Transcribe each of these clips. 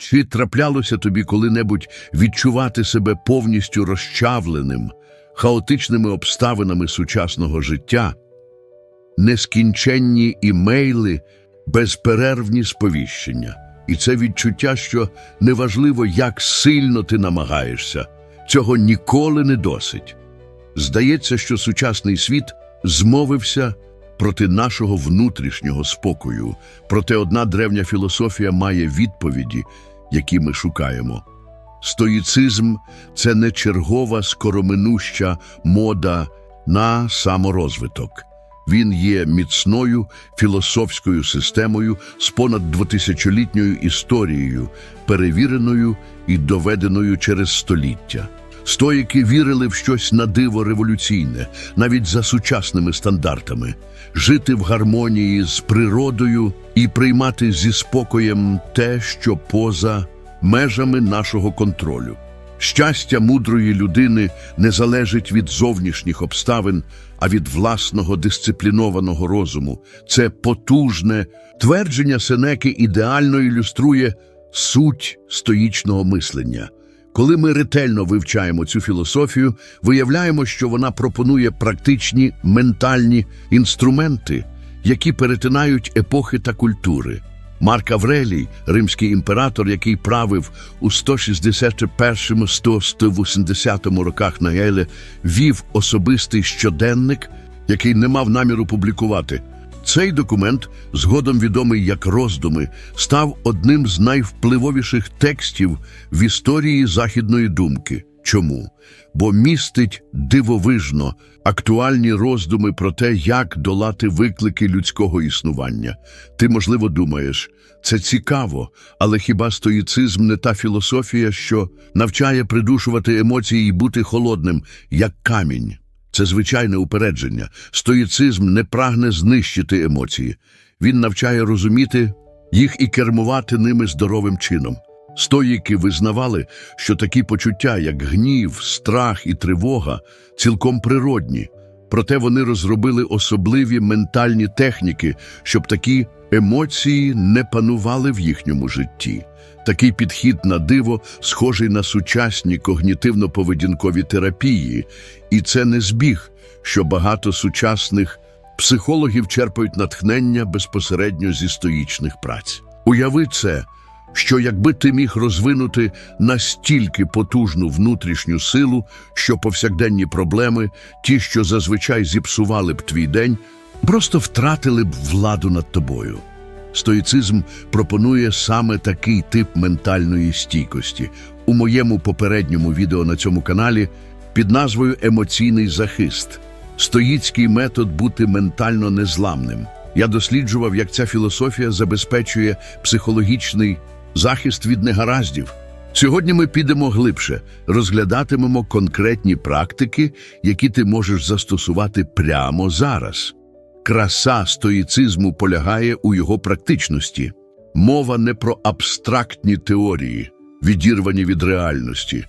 Чи траплялося тобі коли-небудь відчувати себе повністю розчавленим, хаотичними обставинами сучасного життя, нескінченні імейли, безперервні сповіщення? І це відчуття, що неважливо, як сильно ти намагаєшся, цього ніколи не досить. Здається, що сучасний світ змовився проти нашого внутрішнього спокою, проте одна древня філософія має відповіді, які ми шукаємо. Стоїцизм це не чергова скороминуща мода на саморозвиток. Він є міцною філософською системою з понад двотисячолітньою історією, перевіреною і доведеною через століття. Стоїки вірили в щось на диво революційне, навіть за сучасними стандартами, жити в гармонії з природою і приймати зі спокоєм те, що поза межами нашого контролю. Щастя мудрої людини не залежить від зовнішніх обставин, а від власного дисциплінованого розуму. Це потужне твердження Сенеки ідеально ілюструє суть стоїчного мислення. Коли ми ретельно вивчаємо цю філософію, виявляємо, що вона пропонує практичні ментальні інструменти, які перетинають епохи та культури. Марк Аврелій, римський імператор, який правив у 161-180 роках на Єле, вів особистий щоденник, який не мав наміру публікувати. Цей документ, згодом відомий як роздуми, став одним з найвпливовіших текстів в історії західної думки. Чому? Бо містить дивовижно актуальні роздуми про те, як долати виклики людського існування. Ти, можливо, думаєш, це цікаво, але хіба стоїцизм не та філософія, що навчає придушувати емоції і бути холодним, як камінь? Це звичайне упередження. Стоїцизм не прагне знищити емоції. Він навчає розуміти їх і кермувати ними здоровим чином. Стоїки визнавали, що такі почуття, як гнів, страх і тривога, цілком природні. Проте вони розробили особливі ментальні техніки, щоб такі емоції не панували в їхньому житті. Такий підхід на диво схожий на сучасні когнітивно-поведінкові терапії, і це не збіг, що багато сучасних психологів черпають натхнення безпосередньо зі стоїчних праць. Уяви це, що якби ти міг розвинути настільки потужну внутрішню силу, що повсякденні проблеми, ті, що зазвичай зіпсували б твій день, просто втратили б владу над тобою. Стоїцизм пропонує саме такий тип ментальної стійкості. У моєму попередньому відео на цьому каналі під назвою Емоційний захист. Стоїцький метод бути ментально незламним. Я досліджував, як ця філософія забезпечує психологічний захист від негараздів. Сьогодні ми підемо глибше, розглядатимемо конкретні практики, які ти можеш застосувати прямо зараз. Краса стоїцизму полягає у його практичності. Мова не про абстрактні теорії, відірвані від реальності,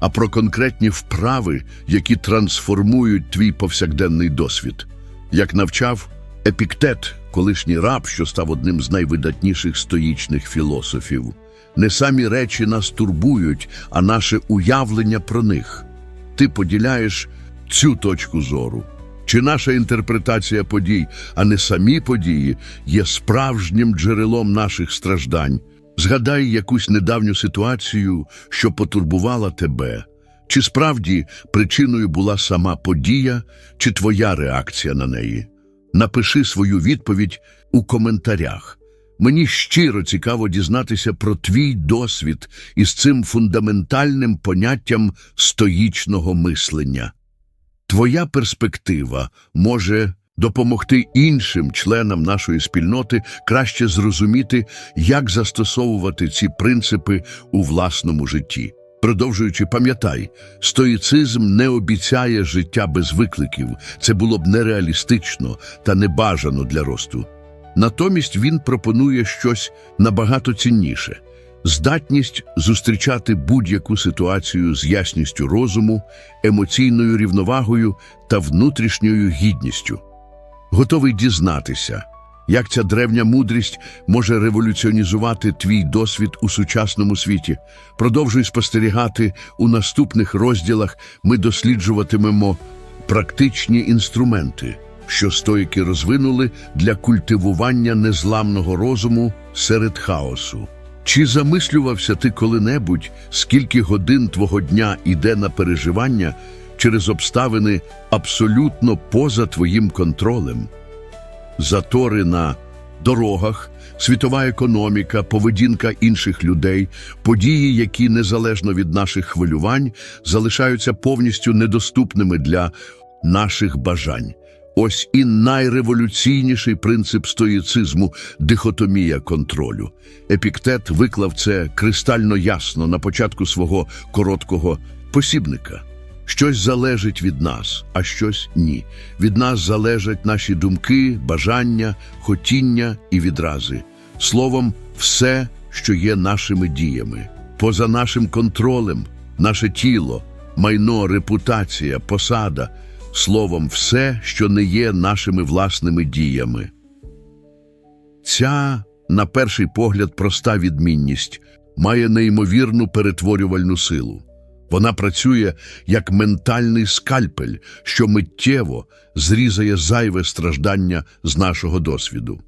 а про конкретні вправи, які трансформують твій повсякденний досвід. Як навчав Епіктет, колишній раб, що став одним з найвидатніших стоїчних філософів. Не самі речі нас турбують, а наше уявлення про них. Ти поділяєш цю точку зору. Чи наша інтерпретація подій, а не самі події, є справжнім джерелом наших страждань? Згадай якусь недавню ситуацію, що потурбувала тебе. Чи справді причиною була сама подія, чи твоя реакція на неї? Напиши свою відповідь у коментарях. Мені щиро цікаво дізнатися про твій досвід із цим фундаментальним поняттям стоїчного мислення. Твоя перспектива може допомогти іншим членам нашої спільноти краще зрозуміти, як застосовувати ці принципи у власному житті. Продовжуючи, пам'ятай, стоїцизм не обіцяє життя без викликів, це було б нереалістично та небажано для росту. Натомість він пропонує щось набагато цінніше здатність зустрічати будь-яку ситуацію з ясністю розуму, емоційною рівновагою та внутрішньою гідністю. Готовий дізнатися, Як ця древня мудрість може революціонізувати твій досвід у сучасному світі? Продовжуй спостерігати у наступних розділах. Ми досліджуватимемо практичні інструменти, що стоїки розвинули для культивування незламного розуму серед хаосу. Чи замислювався ти коли-небудь, скільки годин твого дня іде на переживання через обставини абсолютно поза твоїм контролем? Затори на дорогах, світова економіка, поведінка інших людей, події, які незалежно від наших хвилювань залишаються повністю недоступними для наших бажань. Ось і найреволюційніший принцип стоїцизму дихотомія контролю. Епіктет виклав це кристально ясно на початку свого короткого посібника. Щось залежить від нас, а щось ні. Від нас залежать наші думки, бажання, хотіння і відрази. Словом, все, що є нашими діями. Поза нашим контролем, наше тіло, майно, репутація, посада, словом, все, що не є нашими власними діями. Ця, на перший погляд, проста відмінність має неймовірну перетворювальну силу. Вона працює як ментальний скальпель, що миттєво зрізає зайве страждання з нашого досвіду.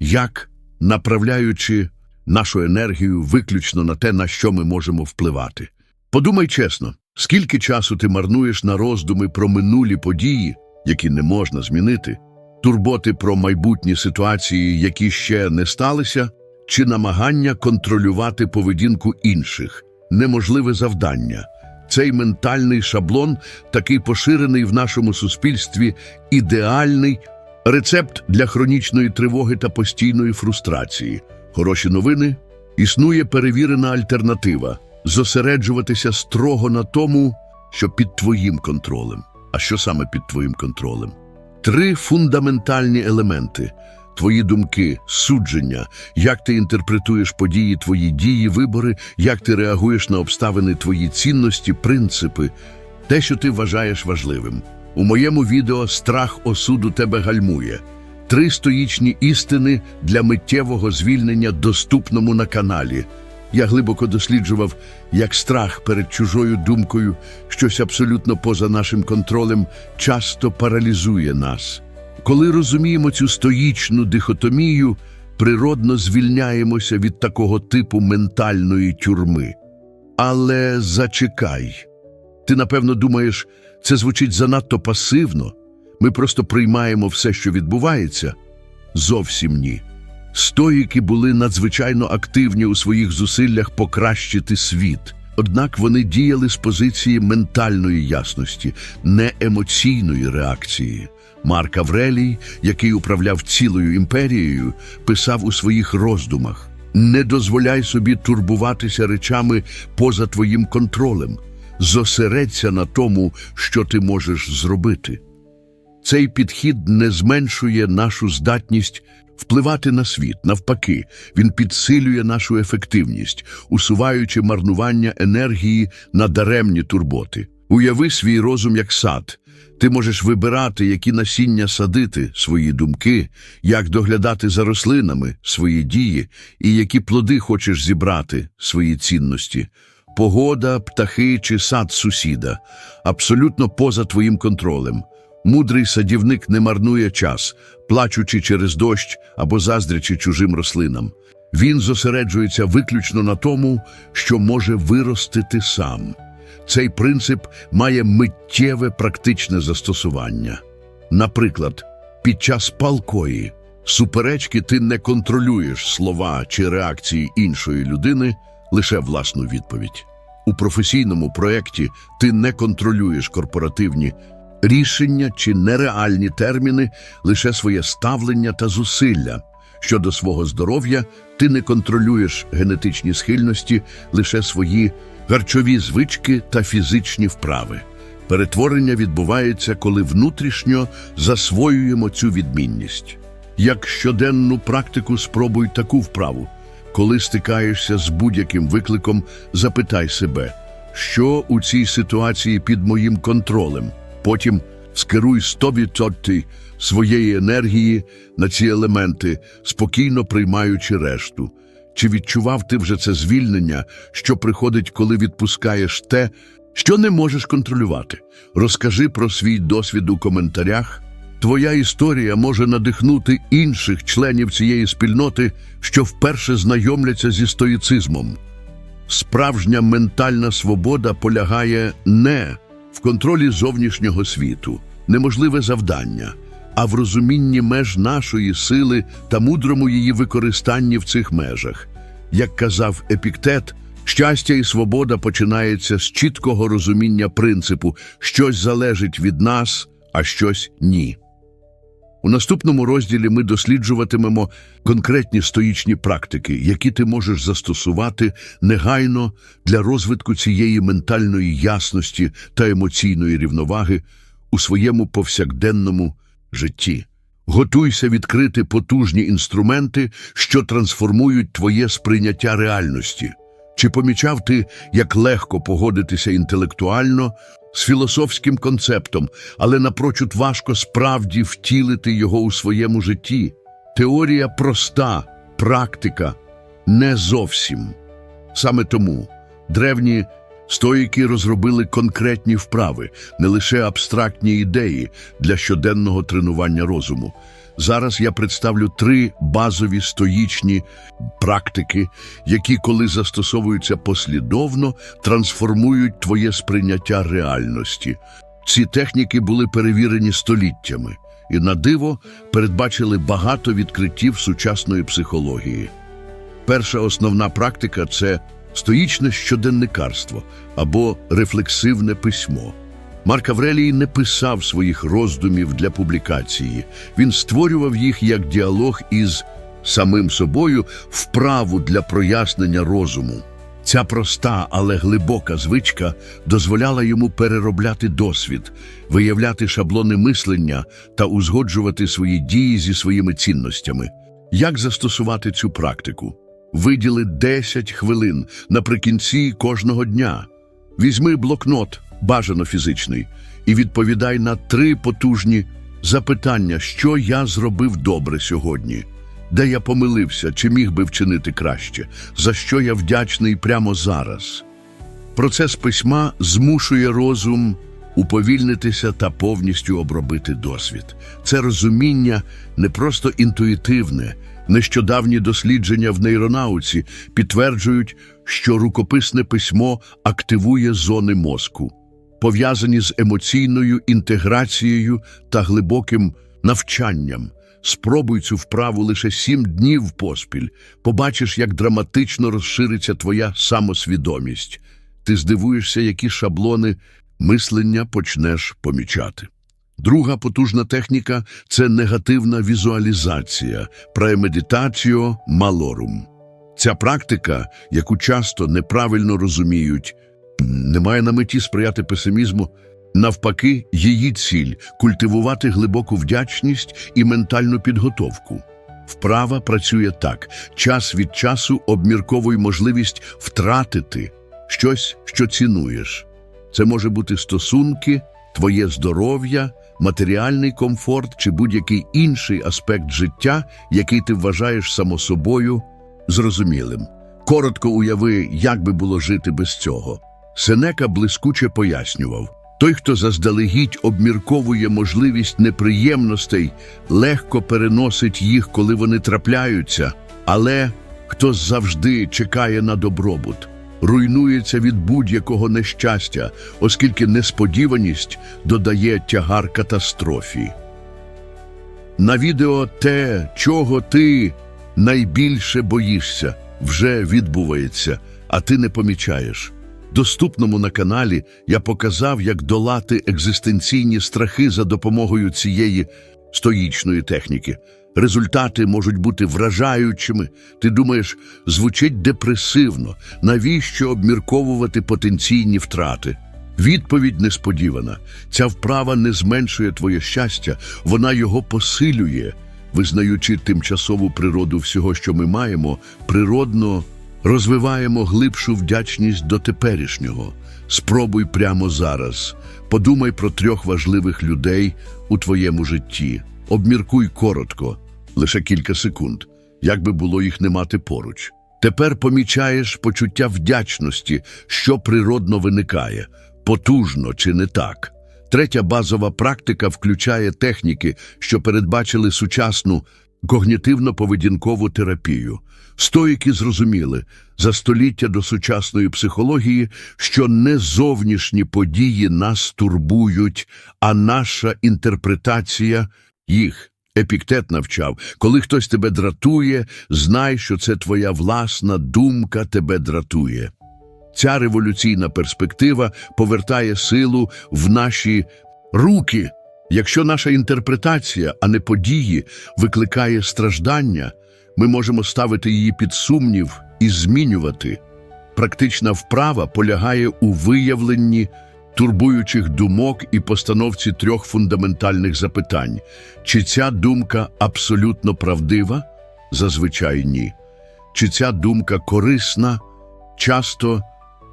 Як, направляючи нашу енергію виключно на те, на що ми можемо впливати. Подумай чесно, скільки часу ти марнуєш на роздуми про минулі події, які не можна змінити, турботи про майбутні ситуації, які ще не сталися, чи намагання контролювати поведінку інших, неможливе завдання. Цей ментальний шаблон, такий поширений в нашому суспільстві, ідеальний рецепт для хронічної тривоги та постійної фрустрації. Хороші новини існує перевірена альтернатива зосереджуватися строго на тому, що під твоїм контролем. А що саме під твоїм контролем? Три фундаментальні елементи: твої думки, судження, як ти інтерпретуєш події, твої дії, вибори, як ти реагуєш на обставини, твої цінності, принципи, те, що ти вважаєш важливим. У моєму відео Страх осуду тебе гальмує. Три стоїчні істини для миттєвого звільнення доступному на каналі. Я глибоко досліджував, як страх перед чужою думкою, щось абсолютно поза нашим контролем, часто паралізує нас. Коли розуміємо цю стоїчну дихотомію, природно звільняємося від такого типу ментальної тюрми. Але зачекай. Ти, напевно, думаєш, це звучить занадто пасивно. Ми просто приймаємо все, що відбувається. Зовсім ні. Стоїки були надзвичайно активні у своїх зусиллях покращити світ. Однак вони діяли з позиції ментальної ясності, не емоційної реакції. Марк Аврелій, який управляв цілою імперією, писав у своїх роздумах: не дозволяй собі турбуватися речами поза твоїм контролем, зосередься на тому, що ти можеш зробити. Цей підхід не зменшує нашу здатність впливати на світ. Навпаки, він підсилює нашу ефективність, усуваючи марнування енергії на даремні турботи. Уяви свій розум як сад. Ти можеш вибирати, які насіння садити, свої думки, як доглядати за рослинами, свої дії, і які плоди хочеш зібрати, свої цінності. Погода, птахи чи сад сусіда абсолютно поза твоїм контролем. Мудрий садівник не марнує час, плачучи через дощ або заздрячи чужим рослинам. Він зосереджується виключно на тому, що може виростити сам. Цей принцип має миттєве практичне застосування. Наприклад, під час палкої суперечки ти не контролюєш слова чи реакції іншої людини, лише власну відповідь. У професійному проєкті ти не контролюєш корпоративні рішення чи нереальні терміни, лише своє ставлення та зусилля. Щодо свого здоров'я, ти не контролюєш генетичні схильності, лише свої харчові звички та фізичні вправи. Перетворення відбувається, коли внутрішньо засвоюємо цю відмінність. Як щоденну практику спробуй таку вправу. Коли стикаєшся з будь-яким викликом, запитай себе, що у цій ситуації під моїм контролем. Потім Скеруй 100% своєї енергії на ці елементи, спокійно приймаючи решту. Чи відчував ти вже це звільнення, що приходить, коли відпускаєш те, що не можеш контролювати? Розкажи про свій досвід у коментарях. Твоя історія може надихнути інших членів цієї спільноти, що вперше знайомляться зі стоїцизмом. Справжня ментальна свобода полягає не в контролі зовнішнього світу, неможливе завдання, а в розумінні меж нашої сили та мудрому її використанні в цих межах. Як казав Епіктет, щастя і свобода починається з чіткого розуміння принципу щось залежить від нас, а щось ні. У наступному розділі ми досліджуватимемо конкретні стоїчні практики, які ти можеш застосувати негайно для розвитку цієї ментальної ясності та емоційної рівноваги у своєму повсякденному житті. Готуйся відкрити потужні інструменти, що трансформують твоє сприйняття реальності. Чи помічав ти, як легко погодитися інтелектуально з філософським концептом, але напрочуд важко справді втілити його у своєму житті? Теорія проста, практика не зовсім. Саме тому древні стоїки розробили конкретні вправи, не лише абстрактні ідеї для щоденного тренування розуму. Зараз я представлю три базові стоїчні практики, які, коли застосовуються послідовно, трансформують твоє сприйняття реальності. Ці техніки були перевірені століттями і на диво передбачили багато відкриттів сучасної психології. Перша основна практика це стоїчне щоденникарство або рефлексивне письмо. Марк Аврелій не писав своїх роздумів для публікації. Він створював їх як діалог із самим собою, вправу для прояснення розуму. Ця проста, але глибока звичка дозволяла йому переробляти досвід, виявляти шаблони мислення та узгоджувати свої дії зі своїми цінностями. Як застосувати цю практику? Виділи 10 хвилин наприкінці кожного дня. Візьми блокнот, бажано фізичний, і відповідай на три потужні запитання, що я зробив добре сьогодні, де я помилився, чи міг би вчинити краще, за що я вдячний прямо зараз. Процес письма змушує розум уповільнитися та повністю обробити досвід. Це розуміння не просто інтуїтивне. Нещодавні дослідження в нейронауці підтверджують, що рукописне письмо активує зони мозку, пов'язані з емоційною інтеграцією та глибоким навчанням. Спробуй цю вправу лише сім днів поспіль. Побачиш, як драматично розшириться твоя самосвідомість. Ти здивуєшся, які шаблони мислення почнеш помічати. Друга потужна техніка це негативна візуалізація, премедитаціо малорум. Ця практика, яку часто неправильно розуміють, не має на меті сприяти песимізму. Навпаки, її ціль культивувати глибоку вдячність і ментальну підготовку. Вправа працює так: час від часу обмірковуй можливість втратити щось, що цінуєш. Це може бути стосунки, твоє здоров'я, матеріальний комфорт чи будь-який інший аспект життя, який ти вважаєш само собою зрозумілим. Коротко уяви, як би було жити без цього. Сенека блискуче пояснював. Той, хто заздалегідь обмірковує можливість неприємностей, легко переносить їх, коли вони трапляються, але хто завжди чекає на добробут, руйнується від будь-якого нещастя, оскільки несподіваність додає тягар катастрофі. На відео те, чого ти найбільше боїшся, вже відбувається, а ти не помічаєш. Доступному на каналі я показав, як долати екзистенційні страхи за допомогою цієї стоїчної техніки. Результати можуть бути вражаючими. Ти думаєш, звучить депресивно. Навіщо обмірковувати потенційні втрати? Відповідь несподівана. Ця вправа не зменшує твоє щастя, вона його посилює. Визнаючи тимчасову природу всього, що ми маємо, природно розвиваємо глибшу вдячність до теперішнього. Спробуй прямо зараз. Подумай про трьох важливих людей у твоєму житті. Обміркуй коротко, лише кілька секунд, як би було їх не мати поруч. Тепер помічаєш почуття вдячності, що природно виникає, потужно чи не так. Третя базова практика включає техніки, що передбачили сучасну когнітивно-поведінкову терапію. Стоїки зрозуміли за століття до сучасної психології, що не зовнішні події нас турбують, а наша інтерпретація їх. Епіктет навчав, коли хтось тебе дратує, знай, що це твоя власна думка тебе дратує. Ця революційна перспектива повертає силу в наші руки. Якщо наша інтерпретація, а не події, викликає страждання, ми можемо ставити її під сумнів і змінювати. Практична вправа полягає у виявленні турбуючих думок і постановці трьох фундаментальних запитань. Чи ця думка абсолютно правдива? Зазвичай ні. Чи ця думка корисна? Часто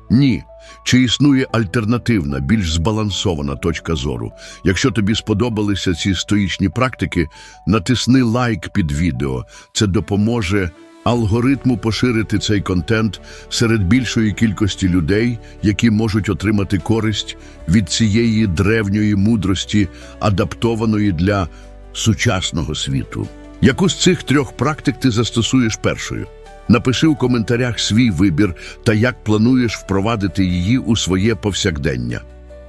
ні. Чи існує альтернативна, більш збалансована точка зору? Якщо тобі сподобалися ці стоїчні практики, натисни лайк під відео. Це допоможе алгоритму поширити цей контент серед більшої кількості людей, які можуть отримати користь від цієї древньої мудрості, адаптованої для сучасного світу. Яку з цих трьох практик ти застосуєш першою? Напиши у коментарях свій вибір та як плануєш впровадити її у своє повсякдення.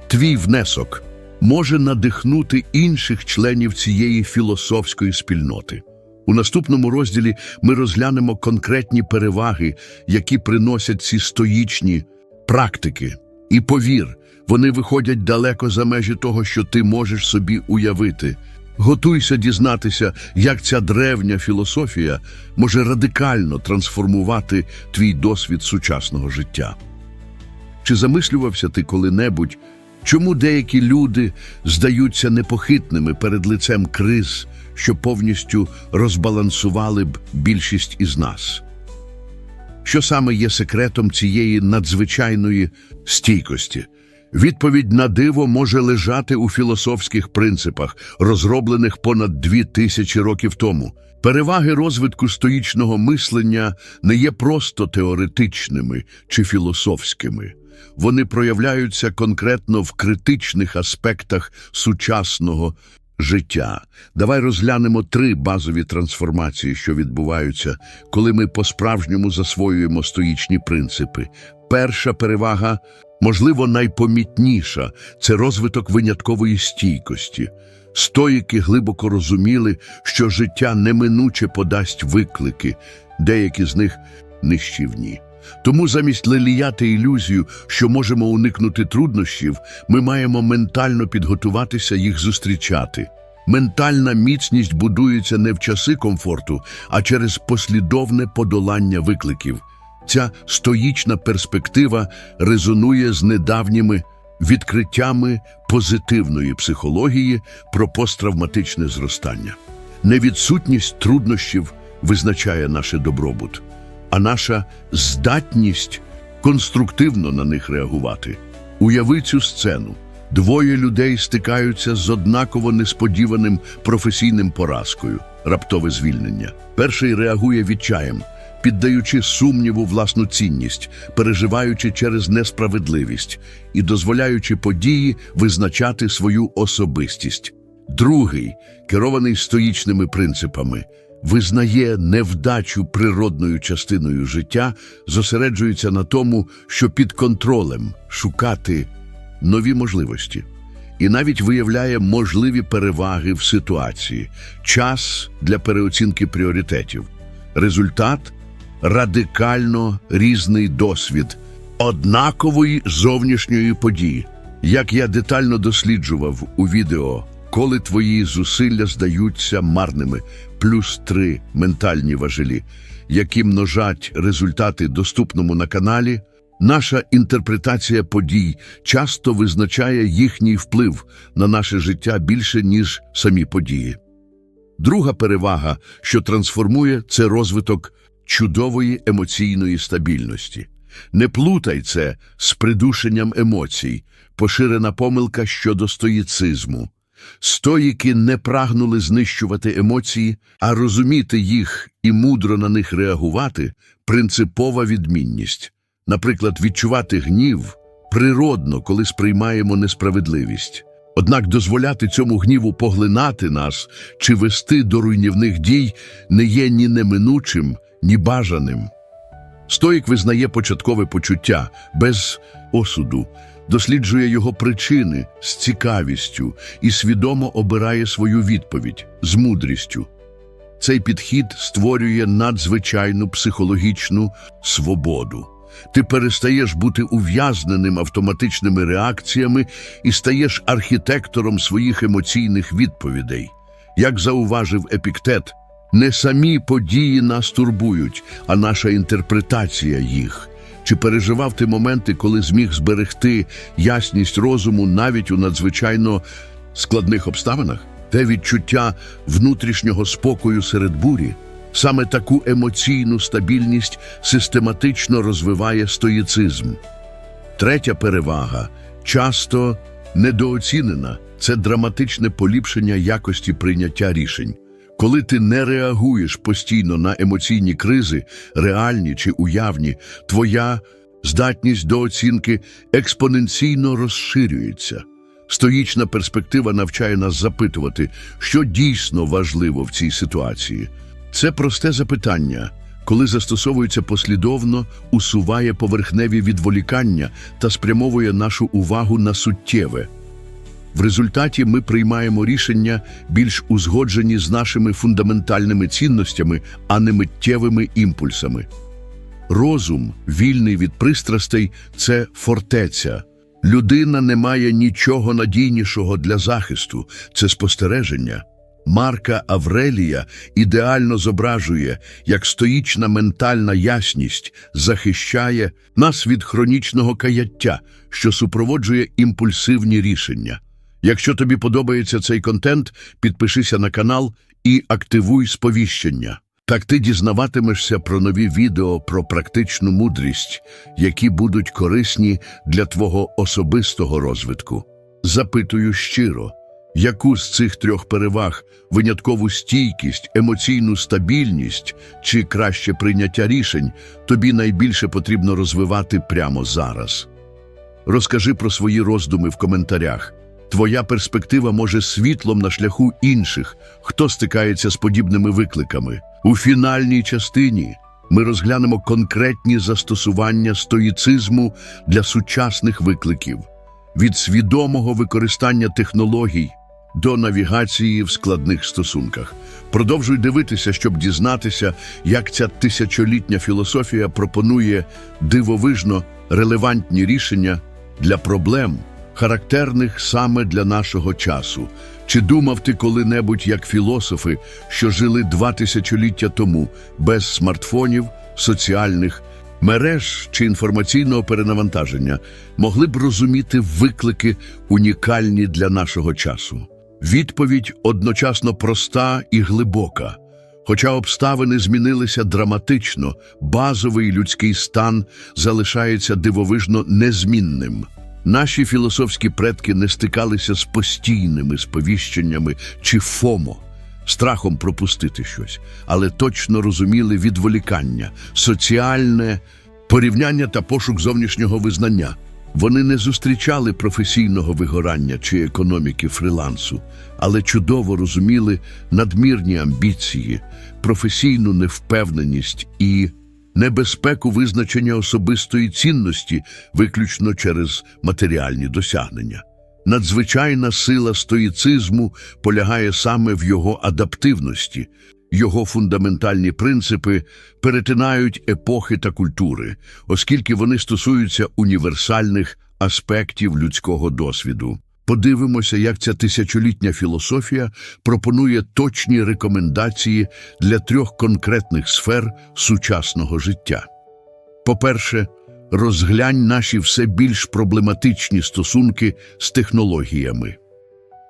Твій внесок може надихнути інших членів цієї філософської спільноти. У наступному розділі ми розглянемо конкретні переваги, які приносять ці стоїчні практики. І повір, вони виходять далеко за межі того, що ти можеш собі уявити. Готуйся дізнатися, як ця древня філософія може радикально трансформувати твій досвід сучасного життя. Чи замислювався ти коли-небудь, чому деякі люди здаються непохитними перед лицем криз, що повністю розбалансували б більшість із нас? Що саме є секретом цієї надзвичайної стійкості? Відповідь на диво може лежати у філософських принципах, розроблених понад дві тисячі років тому. Переваги розвитку стоїчного мислення не є просто теоретичними чи філософськими. Вони проявляються конкретно в критичних аспектах сучасного життя. Давай розглянемо три базові трансформації, що відбуваються, коли ми по-справжньому засвоюємо стоїчні принципи. Перша перевага, можливо, найпомітніша це розвиток виняткової стійкості. Стоїки глибоко розуміли, що життя неминуче подасть виклики, деякі з них нищівні. Тому замість леліяти ілюзію, що можемо уникнути труднощів, ми маємо ментально підготуватися їх зустрічати. Ментальна міцність будується не в часи комфорту, а через послідовне подолання викликів. Ця стоїчна перспектива резонує з недавніми відкриттями позитивної психології про посттравматичне зростання. Невідсутність труднощів визначає наше добробут, а наша здатність конструктивно на них реагувати. Уяви цю сцену. Двоє людей стикаються з однаково несподіваним професійним поразкою раптове звільнення. Перший реагує відчаєм, піддаючи сумніву власну цінність, переживаючи через несправедливість і дозволяючи події визначати свою особистість. Другий, керований стоїчними принципами, визнає невдачу природною частиною життя, зосереджується на тому, що під контролем шукати нові можливості. І навіть виявляє можливі переваги в ситуації, час для переоцінки пріоритетів. Результат радикально різний досвід однакової зовнішньої події. Як я детально досліджував у відео, коли твої зусилля здаються марними, плюс три ментальні важелі, які множать результати доступному на каналі, наша інтерпретація подій часто визначає їхній вплив на наше життя більше, ніж самі події. Друга перевага, що трансформує, це розвиток чудової емоційної стабільності. Не плутай це з придушенням емоцій, поширена помилка щодо стоїцизму. Стоїки не прагнули знищувати емоції, а розуміти їх і мудро на них реагувати принципова відмінність. Наприклад, відчувати гнів природно, коли сприймаємо несправедливість. Однак дозволяти цьому гніву поглинати нас чи вести до руйнівних дій не є ні неминучим, ні бажаним. Стоїк визнає початкове почуття без осуду, досліджує його причини з цікавістю і свідомо обирає свою відповідь з мудрістю. Цей підхід створює надзвичайну психологічну свободу. Ти перестаєш бути ув'язненим автоматичними реакціями і стаєш архітектором своїх емоційних відповідей. Як зауважив Епіктет, не самі події нас турбують, а наша інтерпретація їх. Чи переживав ти моменти, коли зміг зберегти ясність розуму навіть у надзвичайно складних обставинах? Те відчуття внутрішнього спокою серед бурі? Саме таку емоційну стабільність систематично розвиває стоїцизм. Третя перевага часто недооцінена це драматичне поліпшення якості прийняття рішень. Коли ти не реагуєш постійно на емоційні кризи, реальні чи уявні, твоя здатність до оцінки експоненційно розширюється. Стоїчна перспектива навчає нас запитувати, що дійсно важливо в цій ситуації. Це просте запитання, коли застосовується послідовно, усуває поверхневі відволікання та спрямовує нашу увагу на суттєве. В результаті ми приймаємо рішення більш узгоджені з нашими фундаментальними цінностями, а не миттєвими імпульсами. Розум, вільний від пристрастей, це фортеця. Людина не має нічого надійнішого для захисту, це спостереження. Марка Аврелія ідеально зображує, як стоїчна ментальна ясність захищає нас від хронічного каяття, що супроводжує імпульсивні рішення. Якщо тобі подобається цей контент, підпишися на канал і активуй сповіщення. Так ти дізнаватимешся про нові відео про практичну мудрість, які будуть корисні для твого особистого розвитку. Запитую щиро, яку з цих трьох переваг виняткову стійкість, емоційну стабільність чи краще прийняття рішень тобі найбільше потрібно розвивати прямо зараз. Розкажи про свої роздуми в коментарях. Твоя перспектива може світлом на шляху інших, хто стикається з подібними викликами. У фінальній частині ми розглянемо конкретні застосування стоїцизму для сучасних викликів, від свідомого використання технологій до навігації в складних стосунках. Продовжуй дивитися, щоб дізнатися, як ця тисячолітня філософія пропонує дивовижно релевантні рішення для проблем, характерних саме для нашого часу. Чи думав ти коли-небудь як філософи, що жили два тисячоліття тому без смартфонів, соціальних мереж чи інформаційного перенавантаження, могли б розуміти виклики унікальні для нашого часу? Відповідь одночасно проста і глибока. Хоча обставини змінилися драматично, базовий людський стан залишається дивовижно незмінним. Наші філософські предки не стикалися з постійними сповіщеннями чи фомо, страхом пропустити щось, але точно розуміли відволікання, соціальне порівняння та пошук зовнішнього визнання. Вони не зустрічали професійного вигорання чи економіки фрилансу, але чудово розуміли надмірні амбіції, професійну невпевненість і небезпеку визначення особистої цінності виключно через матеріальні досягнення. Надзвичайна сила стоїцизму полягає саме в його адаптивності. Його фундаментальні принципи перетинають епохи та культури, оскільки вони стосуються універсальних аспектів людського досвіду. Подивимося, як ця тисячолітня філософія пропонує точні рекомендації для трьох конкретних сфер сучасного життя. По-перше, розглянь наші все більш проблематичні стосунки з технологіями.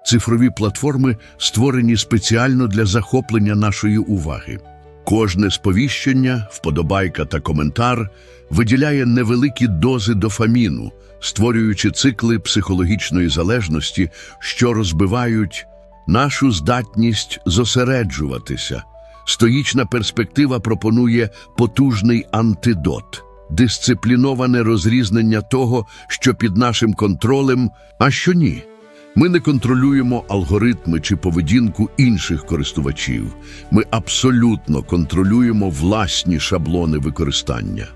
Цифрові платформи створені спеціально для захоплення нашої уваги. Кожне сповіщення, вподобайка та коментар виділяє невеликі дози дофаміну, створюючи цикли психологічної залежності, що розбивають нашу здатність зосереджуватися. Стоїчна перспектива пропонує потужний антидот, дисципліноване розрізнення того, що під нашим контролем, а що ні. Ми не контролюємо алгоритми чи поведінку інших користувачів. Ми абсолютно контролюємо власні шаблони використання.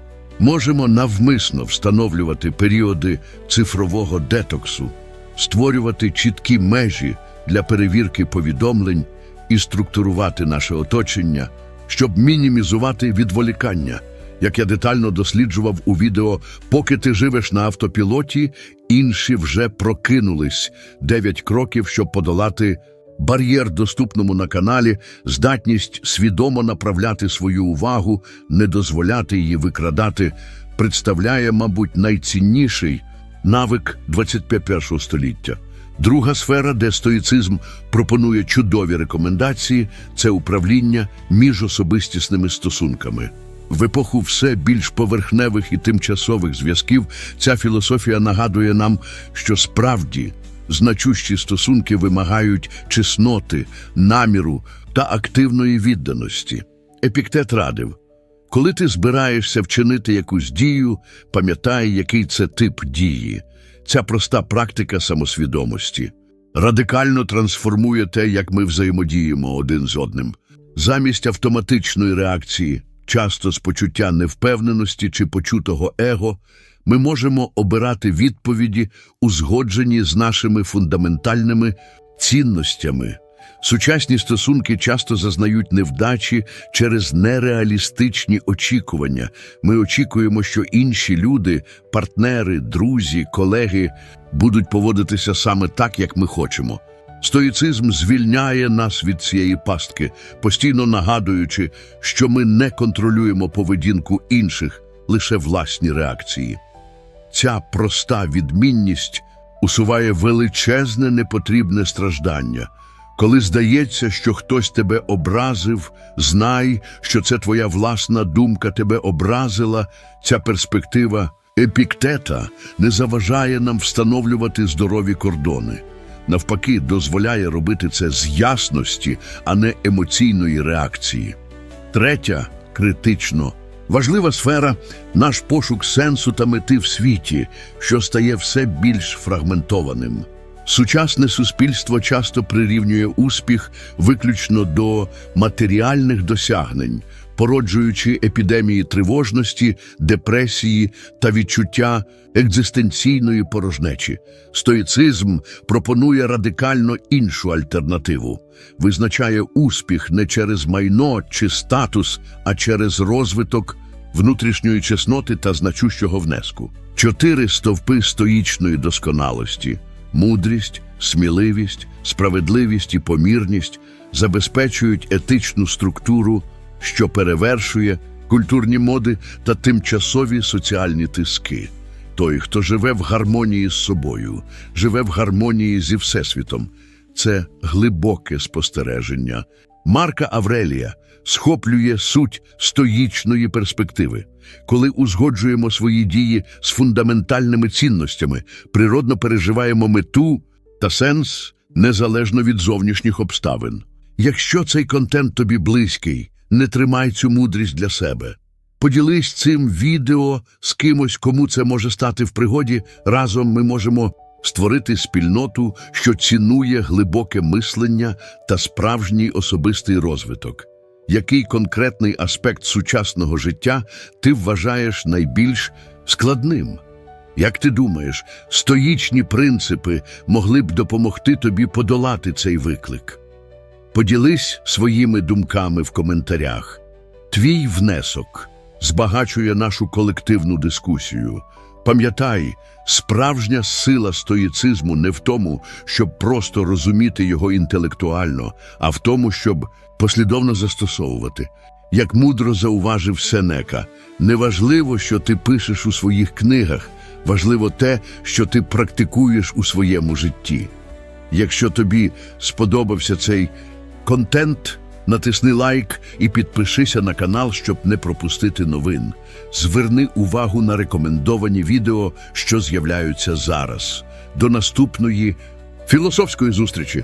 Можемо навмисно встановлювати періоди цифрового детоксу, створювати чіткі межі для перевірки повідомлень і структурувати наше оточення, щоб мінімізувати відволікання. Як я детально досліджував у відео, поки ти живеш на автопілоті, інші вже прокинулись. Дев'ять кроків, щоб подолати бар'єр доступному на каналі, здатність свідомо направляти свою увагу, не дозволяти її викрадати, представляє, мабуть, найцінніший навик 21 століття. Друга сфера, де стоїцизм пропонує чудові рекомендації, це управління міжособистісними стосунками. В епоху все більш поверхневих і тимчасових зв'язків ця філософія нагадує нам, що справді значущі стосунки вимагають чесноти, наміру та активної відданості. Епіктет радив, коли ти збираєшся вчинити якусь дію, пам'ятай, який це тип дії. Ця проста практика самосвідомості радикально трансформує те, як ми взаємодіємо один з одним. Замість автоматичної реакції, часто з почуття невпевненості чи почутого его, ми можемо обирати відповіді, узгоджені з нашими фундаментальними цінностями. Сучасні стосунки часто зазнають невдачі через нереалістичні очікування. Ми очікуємо, що інші люди, партнери, друзі, колеги будуть поводитися саме так, як ми хочемо. Стоїцизм звільняє нас від цієї пастки, постійно нагадуючи, що ми не контролюємо поведінку інших, лише власні реакції. Ця проста відмінність усуває величезне непотрібне страждання. Коли здається, що хтось тебе образив, знай, що це твоя власна думка тебе образила, ця перспектива епіктета не заважає нам встановлювати здорові кордони. Навпаки, дозволяє робити це з ясності, а не емоційної реакції. Третя критично важлива сфера наш пошук сенсу та мети в світі, що стає все більш фрагментованим. Сучасне суспільство часто прирівнює успіх виключно до матеріальних досягнень, породжуючи епідемії тривожності, депресії та відчуття екзистенційної порожнечі. Стоїцизм пропонує радикально іншу альтернативу, визначає успіх не через майно чи статус, а через розвиток внутрішньої чесноти та значущого внеску. Чотири стовпи стоїчної досконалості мудрість, сміливість, справедливість і помірність забезпечують етичну структуру, що перевершує культурні моди та тимчасові соціальні тиски. Той, хто живе в гармонії з собою, живе в гармонії зі Всесвітом. Це глибоке спостереження. Марка Аврелія схоплює суть стоїчної перспективи. Коли узгоджуємо свої дії з фундаментальними цінностями, природно переживаємо мету та сенс незалежно від зовнішніх обставин. Якщо цей контент тобі близький, не тримай цю мудрість для себе. Поділись цим відео з кимось, кому це може стати в пригоді. Разом ми можемо створити спільноту, що цінує глибоке мислення та справжній особистий розвиток. Який конкретний аспект сучасного життя ти вважаєш найбільш складним? Як ти думаєш, стоїчні принципи могли б допомогти тобі подолати цей виклик? Поділись своїми думками в коментарях. Твій внесок збагачує нашу колективну дискусію. Пам'ятай, справжня сила стоїцизму не в тому, щоб просто розуміти його інтелектуально, а в тому, щоб послідовно застосовувати. Як мудро зауважив Сенека, неважливо, що ти пишеш у своїх книгах, важливо те, що ти практикуєш у своєму житті. Якщо тобі сподобався цей контент, Натисни лайк і підпишися на канал, щоб не пропустити новин. Зверни увагу на рекомендовані відео, що з'являються зараз. До наступної філософської зустрічі!